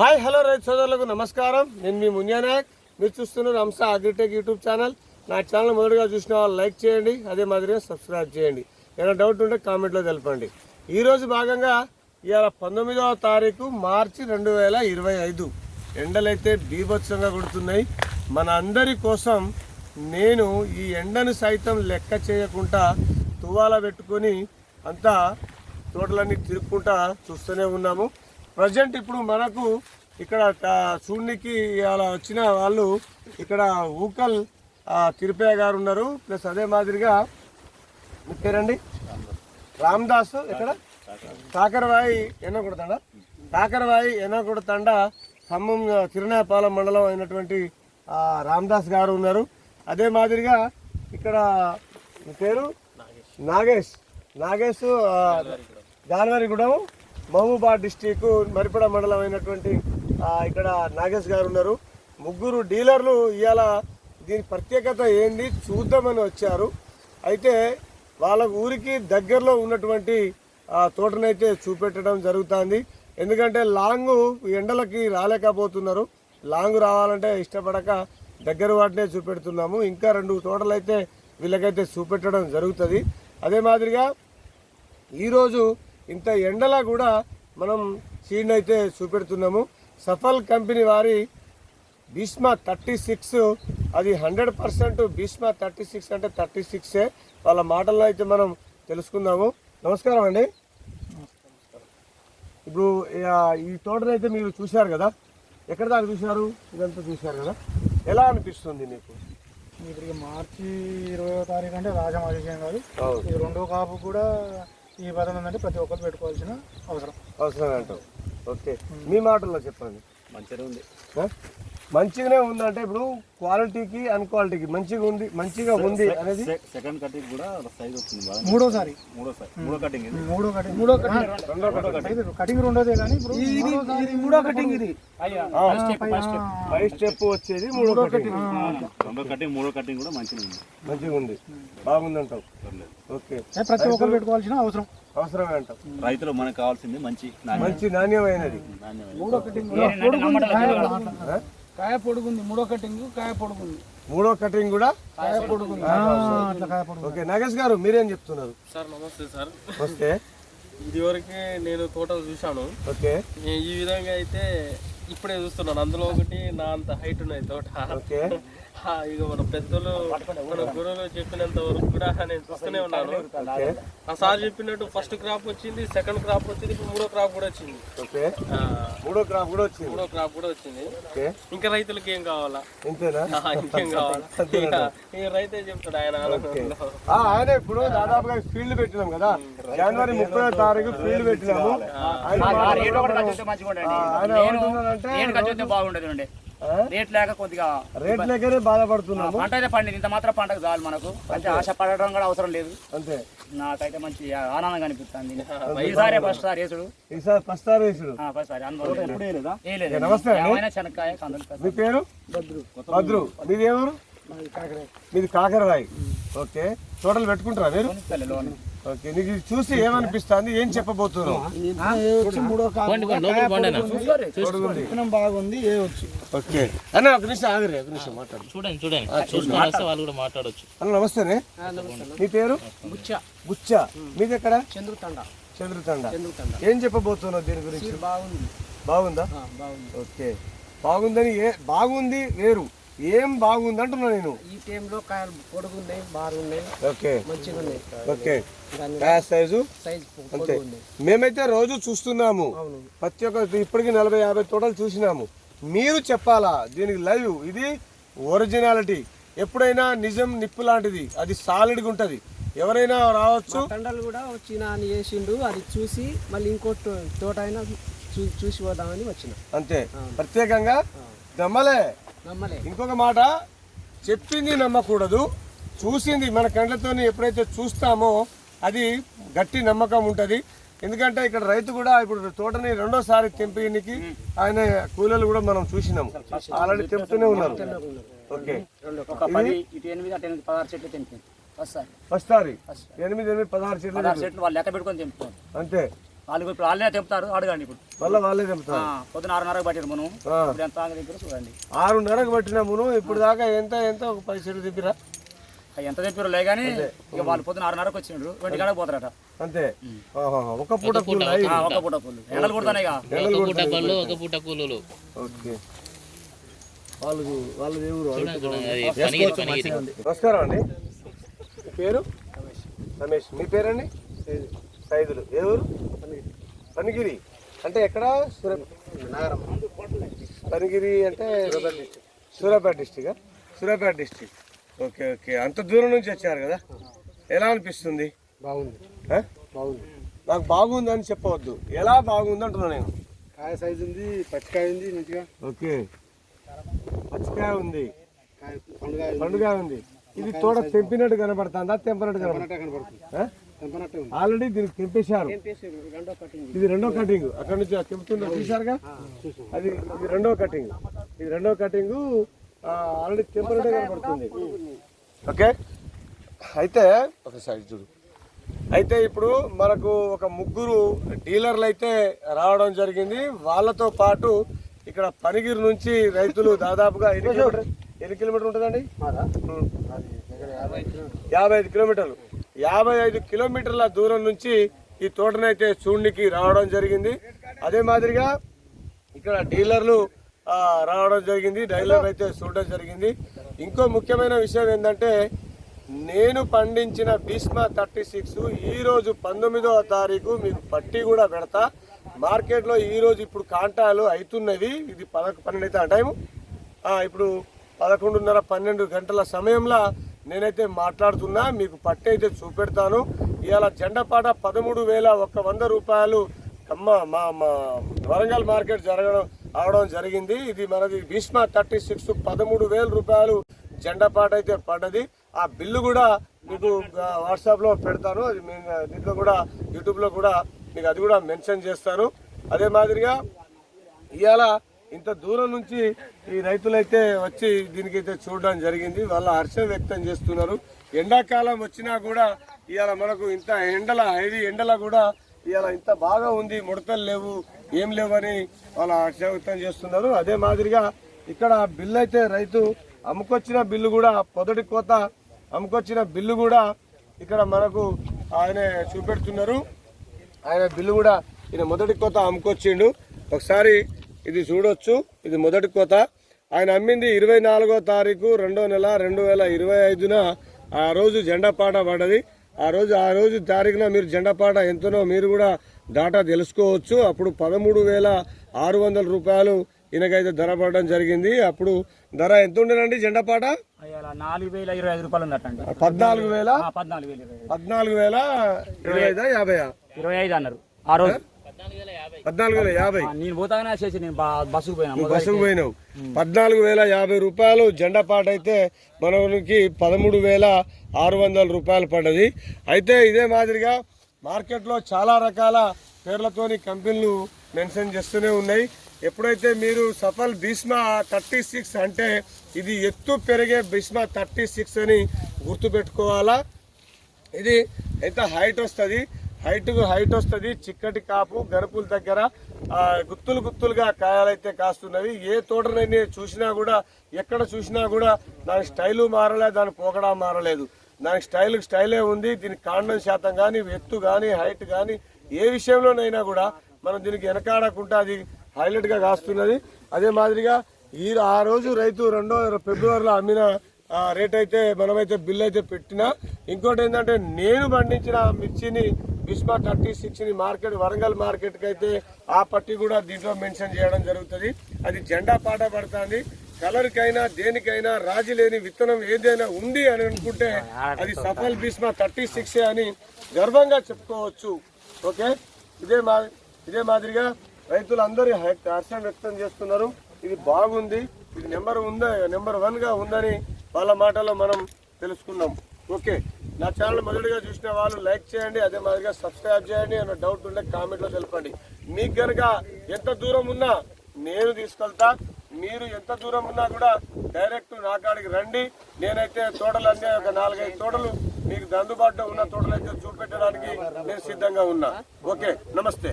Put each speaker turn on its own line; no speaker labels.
Hi hello రైతు సోదరులకు నమస్కారం. నేను మీ మున్యానాయక్ మీరు చూస్తున్నారు హంస అగ్రిటెక్ యూట్యూబ్ ఛానల్. నా ఛానల్ మొదటిగా చూసిన వాళ్ళు లైక్ చేయండి అదే మాదిరిగా సబ్స్క్రైబ్ చేయండి. ఏమైనా డౌట్ ఉంటే కామెంట్లో తెలపండి. ఈరోజు భాగంగా ఇవాళ పంతొమ్మిదవ తారీఖు మార్చి రెండు వేల ఇరవై ఐదు. ఎండలైతే బీభత్సంగా కొడుతున్నాయి. మన అందరి కోసం నేను ఈ ఎండను సైతం లెక్క చేయకుండా తువాల పెట్టుకొని అంతా తోటలన్నీ తిరుక్కుంటా చూస్తూనే ఉన్నాము. ప్రజెంట్ ఇప్పుడు మనకు ఇక్కడ ట- అలా వచ్చిన వాళ్ళు ఇక్కడ ఊకల్ తిరుపయ్య గారు ఉన్నారు. ప్లస్ అదే మాదిరిగా పేరండి? రామ్దాస్. ఇక్కడ కాకరవాయి ఎన్నకొడతాడ కాకరవాయి ఎన్నకొడతాండ ఖమ్మం తిరునాపాలెం మండలం అయినటువంటి రామ్దాస్ గారు ఉన్నారు. అదే మాదిరిగా ఇక్కడ పేరు? నాగేష్. నాగేష్ ఆ, జాన్వరిగూడెం మహబూబాబాద్ డిస్టిక్ మరిపడ మండలం అయినటువంటి ఇక్కడ నాగేష్ గారు ఉన్నారు. ముగ్గురు డీలర్లు ఇవాళ దీని ప్రత్యేకత ఏంది చూద్దామని వచ్చారు. అయితే వాళ్ళ ఊరికి దగ్గరలో ఉన్నటువంటి తోటనైతే చూపెట్టడం జరుగుతుంది. ఎందుకంటే లాంగ్ ఎండలకి రాలేకపోతున్నారు. లాంగ్ రావాలంటే ఇష్టపడక దగ్గర వాటినే చూపెడుతున్నాము. ఇంకా రెండు తోటలు అయితే వీళ్ళకైతే చూపెట్టడం జరుగుతుంది. అదే మాదిరిగా ఈరోజు ఇంత ఎండలా కూడా మనం సీడ్ అయితే చూపెడుతున్నాము. సఫల్ కంపెనీ వారి భీష్మ థర్టీ సిక్స్ అది hundred percent Bhishma thirty six అంటే థర్టీ సిక్సే వాళ్ళ మాటల్లో అయితే మనం తెలుసుకుందాము. నమస్కారం అండి. ఇప్పుడు ఈ తోటనైతే మీరు చూశారు కదా? ఎక్కడ దాకా చూశారు? ఇదంతా చూశారు కదా? ఎలా అనిపిస్తుంది మీకు?
ఇప్పుడు ఇక మార్చి ఇరవయో తారీఖు అంటే రాజమా విషయం కాదు రెండో కాపు కూడా ఈ పదం ఏంటంటే ప్రతి ఒక్కరు పెట్టుకోవాల్సిన అవసరం.
అవసరం అంటావు. ఓకే. మీ మాటల్లో చెప్పండి.
మంచిగా ఉంది?
మంచిగానే ఉందంటే ఇప్పుడు క్వాలిటీకి అన్క్వాలిటీకి మంచిగా ఉంది మంచిగా ఉంది అనేది
సెకండ్ కటింగ్ కూడా సైజ్ వస్తుంది బాగా.
మూడోసారి.
మూడో కటింగ్ ఇది.
మూడో కటింగ్ మూడో కటింగ్
రెండో కటింగ్.
ఇది కటింగ్ రెండోదే కానీ ఇప్పుడు మూడో కటింగ్ ఇది.
ఫైవ్ స్టెప్ వచ్చేది మూడో కటింగ్
రెండో కటింగ్ మూడో కటింగ్ కూడా మంచిగా ఉంది.
మంచిగా ఉంది. బాగుందంటావు.
పర్లేదు.
ఓకే.
ప్రతి ఒక్కరు పెట్టుకోవాల్సిన అవసరం.
అవసరమే అంటావు.
రైతులు మనకు కావాల్సింది మంచి
మంచి నాణ్యమైనది.
నాణ్యమైన
మూడో కటింగ్?
కాయ పొడుగుంది మూడో కటింగ్ కాయ పొడుగుంది.
మూడో కటింగ్ కూడా
కాయ పొడుగుంది.
ఓకే నాగేష్ గారు మీరేం చెప్తున్నారు?
సార్ నమస్తే సార్.
వస్తే.
ఇదివరకే నేను తోటలు చూశాను.
ఓకే.
ఈ విధంగా అయితే ఇప్పుడే చూస్తున్నాను. అందులో ఒకటి నా అంత హైట్ ఉన్నది తోట.
ఓకే.
ఆ, ఇక మన పెద్దలు మన గురువులు చెప్పినంత వరకు కూడా నేను చూస్తూనే ఉన్నాను. ఆ సార్ చెప్పినట్టు ఫస్ట్ క్రాప్ వచ్చింది సెకండ్ క్రాప్ వచ్చింది ఇప్పుడు మూడో క్రాప్ కూడా వచ్చింది.
ఓకే.
ఆ,
మూడో క్రాప్ కూడా వచ్చింది?
మూడో క్రాప్ కూడా వచ్చింది.
ఓకే.
ఇంకా రైతులకి ఏం కావాలా? ఇంకేం కావాలా? రైతే చెప్తాడు ఆయన
ఆయన ఇప్పుడు దాదాపుగా ఫీల్డ్ పెట్టినాం కదా. జనవరి ముప్పై తారీఖు ఫీల్డ్ పెట్టినాము. ఆయన ఏమంటున్నాడంటే
రేట్ ఖర్చు బాగుండదు అండి
ఆ?
రేట్ లేక కొద్దిగా
రేట్ లేకనే బాధపడుతున్నాము.
పంట అయితే పండింది. ఇంత మాత్రం పంటకు చాలు మనకు. అంటే ఆశ పడడం కూడా అవసరం లేదు.
అంతే.
నాకైతే మంచి ఆనందంగా అనిపిస్తుంది ఈసారి ఫస్ట్ సారి వేసుడు.
ఈసారి ఫస్ట్ సారి వేసుడు.
ఆ, ఫస్ట్ సారి అనుభవం
నమస్తే
శనక్కాయ కందులు
మీ పేరు? భద్రు. మీది ఎవరు? మీది కాకరరాయి ఓకే. టోటల్ పెట్టుకుంటారా మీరు?
లోన్.
ఓకే నీకు ఇది చూసి ఏమనిపిస్తుంది? ఏం చెప్పబోతున్నావు.
బాగుంది ఏ వచ్చి.
ఓకే. అన్న ఒక నిమిషం ఆగరే ఒక నిమిషం మాట్లాడు.
చూడండి చూడండి. చూసుకొని వస్తే వాళ్ళు కూడా మాట్లాడొచ్చు.
అన్న నమస్తేనే మీ పేరు?
బుచ్చ.
బుచ్చ. మీది ఎక్కడ
చంద్రుతండ.
చంద్రతండ.
చంద్రుతండ.
ఏం చెప్పబోతున్నావు దీని గురించి?
బాగుంది.
బాగుందా?
ఆ, బాగుంది.
ఓకే. బాగుందని ఏ బాగుంది వేరు. ఏం బాగుంది అంటున్నా నేను?
ఈ టైంలో కాయలు పొడుగున్నాయి బాగున్నాయి.
ఓకే.
మంచిగా ఉన్నాయి
ఓకే కాయ సైజు?
సైజ్
అంతే. మేమైతే రోజు చూస్తున్నాము. ప్రతి ఒక్క ఇప్పటికి నలభై యాభై తోటలు చూసినాము. మీరు చెప్పాలా? దీనికి లైవ్. ఇది ఒరిజినాలిటీ. ఎప్పుడైనా నిజం నిప్పు లాంటిది. అది సాలిడ్గా ఉంటుంది. ఎవరైనా రావచ్చు.
తండలు కూడా వచ్చిన అని చేసిండు. అది చూసి మళ్ళీ ఇంకో తోట అయినా చూసి పోదామని వచ్చిన.
అంతే. ప్రత్యేకంగా నమ్మలే ఇంకొక మాట చెప్పింది నమ్మకూడదు చూసింది మన కండ్లతో ఎప్పుడైతే చూస్తామో అది గట్టి నమ్మకం ఉంటుంది. ఎందుకంటే ఇక్కడ రైతు కూడా ఇప్పుడు తోటని రెండోసారి తెంపేయడానికి ఆయన కూలీలు కూడా మనం చూసినాము. ఆల్రెడీ తెంపుతూనే ఉన్నారు. ఓకే.
ఫస్ట్ సారి.
ఎనిమిది ఎనిమిది పదహారు చెట్లు
చెట్లు వాళ్ళు లెక్క పెట్టుకొని తెంపుకోండి
అంతే.
వాళ్ళు ఇప్పుడు వాళ్ళే తెంపుతారు అడగండి ఇప్పుడు.
మళ్ళీ వాళ్ళే
ఆ,
చెప్తారు
పొద్దున ఆరున్నరకు పట్టారు మనం. ఇప్పుడు ఎంత ఆగ దగ్గర చూడండి.
ఆరున్నరకు పట్టిన మును ఇప్పుడు దాకా ఎంత ఎంత ఒక పది సెట్లు తిప్పిరా?
అవి ఎంత చెప్పారో లే కానీ ఇక వాళ్ళు పొద్దున ఆరున్నరకు వచ్చిండ్రు వెంటి కాడకు పోతారట.
అంతే. ఒక పూట కూలి
ఆ, ఒక్క పూట పూలు. ఎండలు కొడతానే
ఒక పూట పళ్ళు ఒక పూట కూలీలు
ఓకే. వాళ్ళు
పనిగిరి పనిగిరి.
నమస్కారం అండి. మీ పేరు? రమేష్. మీ పేరండి? సైదులు. ఏ ఊరు? పనిగిరి అంటే ఎక్కడ? నగరం. పనిగిరి అంటే Suryapet district Suryapet district okay okay. అంత దూరం నుంచి వచ్చారు కదా? ఎలా అనిపిస్తుంది?
బాగుంది? బాగుంది.
నాకు బాగుంది అని చెప్పవద్దు. ఎలా బాగుంది అంటున్నా నేను.
కాయ సైజు ఉంది పచ్చికాయ ఉంది మంచిగా.
ఓకే. పచ్చికాయ ఉంది.
పండుగ
ఉంది. ఇది తోట తెంపినట్టు కనబడుతుందా? తెంపనట్టు కనబడుతుందా? ఆల్రెడీ దీనికి తెంపేశారు. ఇది రెండో కటింగ్. అక్కడ నుంచి ఆ తెంపుతున్నా చూసారుగా అది ఇది రెండో కటింగ్. ఇది రెండో కటింగ్ ఆల్రెడీ తెంపనట్టే కనబడుతుంది ఓకే? అయితే ఒక సైడ్ చూడు. అయితే ఇప్పుడు మనకు ఒక ముగ్గురు డీలర్లు అయితే రావడం జరిగింది. వాళ్ళతో పాటు ఇక్కడ పనిగిరి నుంచి రైతులు దాదాపుగా ఎన్ని కిలోమీటర్ ఎన్ని కిలోమీటర్ ఉంటుందండి.
యాభై
ఐదు కిలోమీటర్లు. యాభై ఐదు కిలోమీటర్ల దూరం నుంచి ఈ తోటనైతే చూడనికి రావడం జరిగింది. అదే మాదిరిగా ఇక్కడ డీలర్లు రావడం జరిగింది. డీలర్ అయితే చూడడం జరిగింది. ఇంకో ముఖ్యమైన విషయం ఏంటంటే నేను పండించిన భీష్మ థర్టీ సిక్స్ ఈరోజు పంతొమ్మిదవ తారీఖు మీకు పట్టి కూడా పెడతా. మార్కెట్లో ఈరోజు ఇప్పుడు కాంటాలు అవుతున్నవి ఇది పదకొ పన్నెండు అయితే ఆ టైము ఇప్పుడు పదకొండున్నర పన్నెండు గంటల సమయంలో నేనైతే మాట్లాడుతున్నా మీకు పట్టి అయితే చూపెడతాను. ఇవాళ జెండపాట పదమూడు వేల ఒక్క వంద రూపాయలు అమ్మ మా మా వరంగల్ మార్కెట్ జరగడం అవడం జరిగింది. ఇది మనది భీష్మ థర్టీ సిక్స్ పదమూడు వేల రూపాయలు జెండపాట అయితే పడ్డది. ఆ బిల్లు కూడా మీకు వాట్సాప్లో పెడతాను. అది దీంట్లో కూడా యూట్యూబ్లో కూడా మీకు అది కూడా మెన్షన్ చేస్తాను. అదే మాదిరిగా ఇవాళ ఇంత దూరం నుంచి ఈ రైతులైతే వచ్చి దీనికైతే చూడడం జరిగింది. వాళ్ళ హర్షం వ్యక్తం చేస్తున్నారు. ఎండాకాలం వచ్చినా కూడా ఇవాళ మనకు ఇంత ఎండల హెవీ ఎండల కూడా ఇవాళ ఇంత బాగా ఉంది. ముడతలు లేవు ఏం లేవని వాళ్ళ హర్ష వ్యక్తం చేస్తున్నారు. అదే మాదిరిగా ఇక్కడ బిల్లు అయితే రైతు అమ్ముకొచ్చిన బిల్లు కూడా పొదటి కోత అమ్ముకొచ్చిన బిల్లు కూడా ఇక్కడ మనకు ఆయన చూపెడుతున్నారు. ఆయన బిల్లు కూడా ఈయన మొదటి కోత అమ్ముకొచ్చిండు. ఒకసారి ఇది చూడొచ్చు. ఇది మొదటి కోత. ఆయన అమ్మింది ఇరవై నాలుగో తారీఖు రెండో నెల రెండు వేల ఇరవై ఐదున ఆ రోజు జెండా పాట పడ్డది ఆ రోజు ఆ రోజు తారీఖున మీరు జెండా పాట ఎంతనో మీరు కూడా డాటా తెలుసుకోవచ్చు. అప్పుడు పదమూడు వేల ఆరు వందల రూపాయలు ఈయనకైతే ధర పడడం జరిగింది. అప్పుడు ధర ఎంత ఉండేనండి జెండా పాట?
నాలుగు వేల ఇరవై ఐదు రూపాయలు ఉందటండి
పద్నాలుగు వేల?
పద్నాలుగు వేలు ఇరవై ఐదు.
పద్నాలుగు వేల ఇరవై ఐదా యాభై
ఇరవై ఐదు అన్నారు. ఆ రోజు.
పద్నాలుగు వేల యాభై.
నేను పోతాగానే చేసి నేను బస్సుకు పోయినా
బస్సుకు పోయినావు. పద్నాలుగు వేల యాభై రూపాయలు జెండా పాట అయితే మనకి పదమూడు వేల ఆరు వందల రూపాయలు పడ్డది. అయితే ఇదే మాదిరిగా మార్కెట్లో చాలా రకాల పేర్లతోని కంపెనీలు మెన్షన్ చేస్తూనే ఉన్నాయి. ఎప్పుడైతే మీరు సఫల్ భీష్మ థర్టీ సిక్స్ అంటే ఇది ఎత్తు పెరిగే భీష్మ థర్టీ సిక్స్ అని గుర్తుపెట్టుకోవాలా? ఇది ఎంత హైట్ వస్తుంది? హైట్ హైట్ వస్తుంది చిక్కటి కాపు గరుపుల దగ్గర గుత్తులు గుత్తులుగా కాయాలైతే కాస్తున్నవి ఏ తోటనైనా చూసినా కూడా ఎక్కడ చూసినా కూడా దాని స్టైలు మారలేదు దాని పోకడా మారలేదు. దానికి స్టైల్ స్టైలే ఉంది. దీనికి కాండం శాతం కానీ ఎత్తు కానీ హైట్ కానీ ఏ విషయంలోనైనా కూడా మనం దీనికి వెనకాడకుండా అది హైలైట్గా కాస్తున్నది. అదే మాదిరిగా ఈ ఆ రోజు రైతు రెండో ఫిబ్రవరిలో అమ్మిన రేట్ అయితే మనమైతే బిల్ అయితే పెట్టినా. ఇంకోటి ఏంటంటే నేను పండించిన మిర్చిని బిస్మా థర్టీ సిక్స్ని మార్కెట్ వరంగల్ మార్కెట్కి అయితే ఆ పట్టి కూడా దీంట్లో మెన్షన్ చేయడం జరుగుతుంది. అది జెండా పాట పడుతుంది. కలర్కైనా దేనికైనా రాజీ లేని విత్తనం ఏదైనా ఉంది అని అనుకుంటే అది సఫల్ బిస్మా థర్టీ సిక్స్ అని గర్వంగా చెప్పుకోవచ్చు. ఓకే? ఇదే మా ఇదే మాదిరిగా రైతులందరూ హె- హర్షం వ్యక్తం చేస్తున్నారు. ఇది బాగుంది. ఇది నెంబర్ ఉందా నెంబర్ వన్గా ఉందని వాళ్ళ మాటలో మనం తెలుసుకున్నాం. ఓకే? నా ఛానల్ మొదటిగా చూసిన వాళ్ళు లైక్ చేయండి అదే మాదిరిగా సబ్స్క్రైబ్ చేయండి అన్న డౌట్ ఉంటే కామెంట్లో తెలపండి. మీకు కనుక ఎంత దూరం ఉన్నా నేను తీసుకెళ్తా. మీరు ఎంత దూరం ఉన్నా కూడా డైరెక్ట్ నా కాడికి రండి. నేనైతే తోటలు అన్నీ ఒక నాలుగైదు తోటలు మీకు అందుబాటులో ఉన్న తోటలు అయితే చూపెట్టడానికి నేను సిద్ధంగా ఉన్నా. ఓకే నమస్తే.